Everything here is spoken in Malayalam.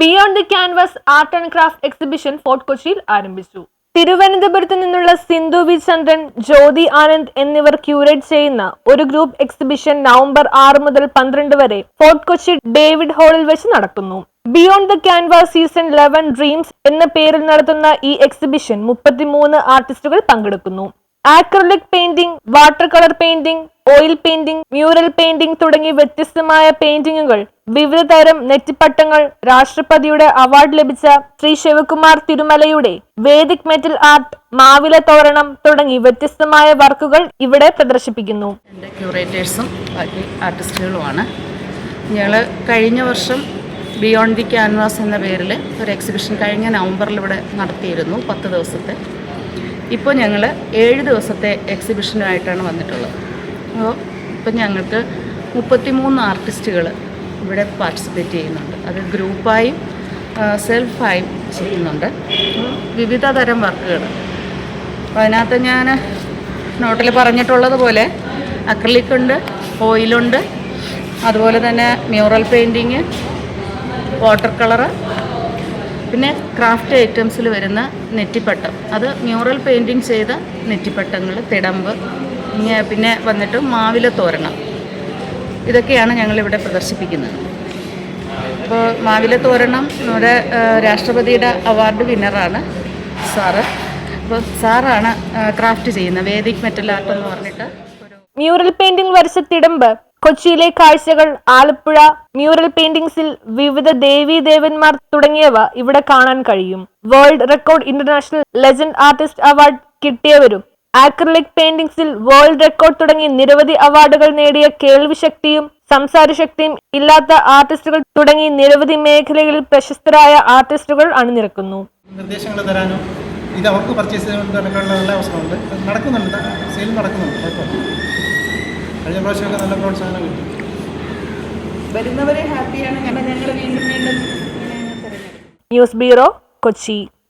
Beyond the Canvas art and craft exhibition Fort കൊച്ചിയിൽ ആരംഭിച്ചു. തിരുവനന്തപുരത്ത് നിന്നുള്ള സിന്ധു വി ചന്ദ്രൻ ജ്യോതി ആനന്ദ് എന്നിവർ ക്യൂറേറ്റ് ചെയ്യുന്ന ഒരു ഗ്രൂപ്പ് എക്സിബിഷൻ നവംബർ ആറ് മുതൽ പന്ത്രണ്ട് വരെ ഫോർട്ട് കൊച്ചി ഡേവിഡ് ഹാളിൽ വെച്ച് നടക്കുന്നു beyond the canvas season eleven dreams എന്ന പേരിൽ നടത്തുന്ന ഈ എക്സിബിഷൻ മുപ്പത്തിമൂന്ന് ആർട്ടിസ്റ്റുകൾ പങ്കെടുക്കുന്നു. Acrylic painting water colour painting oil painting mural painting തുടങ്ങി വ്യത്യസ്തമായ പെയിന്റിങ്ങുകൾ വിവിധ തരം നെറ്റിപ്പട്ടങ്ങൾ രാഷ്ട്രപതിയുടെ അവാർഡ് ലഭിച്ച ശ്രീ ശിവകുമാർ തിരുമലയുടെ വേദിക് മെറ്റൽ ആർട്ട് മാവില തോരണം തുടങ്ങി വ്യത്യസ്തമായ വർക്കുകൾ ഇവിടെ പ്രദർശിപ്പിക്കുന്നു. എന്റെ ക്യൂറേറ്റേഴ്സും ബാക്കി ആർട്ടിസ്റ്റുകളുമാണ് ഞങ്ങൾ കഴിഞ്ഞ വർഷം ബിയോണ്ട് ദി ക്യാൻവാസ് എന്ന പേരിൽ ഒരു എക്സിബിഷൻ കഴിഞ്ഞ നവംബറിൽ ഇവിടെ നടത്തിയിരുന്നു പത്ത് ദിവസത്തെ. ഇപ്പോൾ ഞങ്ങൾ ഏഴ് ദിവസത്തെ എക്സിബിഷനുമായിട്ടാണ് വന്നിട്ടുള്ളത്. അപ്പോൾ ഇപ്പം ഞങ്ങൾക്ക് മുപ്പത്തിമൂന്ന് ആർട്ടിസ്റ്റുകൾ ഇവിടെ പാർട്ടിസിപ്പേറ്റ് ചെയ്യുന്നുണ്ട്. അത് ഗ്രൂപ്പായും സെൽഫായും ചെയ്യുന്നുണ്ട്. വിവിധ തരം വർക്കുകൾ. അതിനകത്ത് ഞാൻ നോട്ടിൽ പറഞ്ഞിട്ടുള്ളതുപോലെ അക്രലിക് ഉണ്ട് ഓയിലുണ്ട് അതുപോലെ തന്നെ മ്യൂറൽ പെയിന്റിങ് വാട്ടർ കളറ് പിന്നെ ക്രാഫ്റ്റ് ഐറ്റംസിൽ വരുന്ന നെറ്റിപ്പട്ടം. അത് മ്യൂറൽ പെയിന്റിങ് ചെയ്ത നെറ്റിപ്പട്ടങ്ങൾ തിടമ്പ് പിന്നെ വന്നിട്ട് മാവില തോരണം. ഇതൊക്കെയാണ് ഞങ്ങളിവിടെ പ്രദർശിപ്പിക്കുന്നത്. അപ്പോൾ മാവില തോരണം നമ്മുടെ രാഷ്ട്രപതിയുടെ അവാർഡ് വിന്നറാണ് സാറ് അപ്പോൾ സാറാണ് ക്രാഫ്റ്റ് ചെയ്യുന്നത്. വേദിക് മെറ്റൽ ആർട്ട് എന്ന് പറഞ്ഞിട്ട് മ്യൂറൽ പെയിന്റിംഗ് വരച്ച തിടമ്പ് കൊച്ചിയിലെ കാഴ്ചകൾ ആലപ്പുഴ മ്യൂറൽ പെയിന്റിംഗ്സിൽ വിവിധ ദേവീ ദേവന്മാർ തുടങ്ങിയവ ഇവിടെ കാണാൻ കഴിയും. World record international legend artist award കിട്ടിയവരും acrylic പെയിന്റിംഗ്സിൽ വേൾഡ് റെക്കോർഡ് തുടങ്ങി നിരവധി അവാർഡുകൾ നേടിയ കേൾവിശക്തിയും സംസാരശക്തിയും ഇല്ലാത്ത ആർട്ടിസ്റ്റുകൾ തുടങ്ങി നിരവധി മേഖലകളിൽ പ്രശസ്തരായ ആർട്ടിസ്റ്റുകൾ അണിനിരക്കുന്നു. നിർദ്ദേശങ്ങൾ തരാനും ഇത് അവർക്ക് പർച്ചേസ് ചെയ്യാനുള്ള അവസരമുണ്ട്. നടക്കുന്നുണ്ട്. സെയിൽ നടക്കുന്നുണ്ട്. കഴിഞ്ഞ പ്രാവശ്യമൊക്കെ നല്ല പ്രോത്സാഹനം കിട്ടി. വരുന്നവരെ ഹാപ്പിയാണ്. ഞങ്ങൾ വീണ്ടും വീണ്ടും ന്യൂസ് ബ്യൂറോ കൊച്ചി.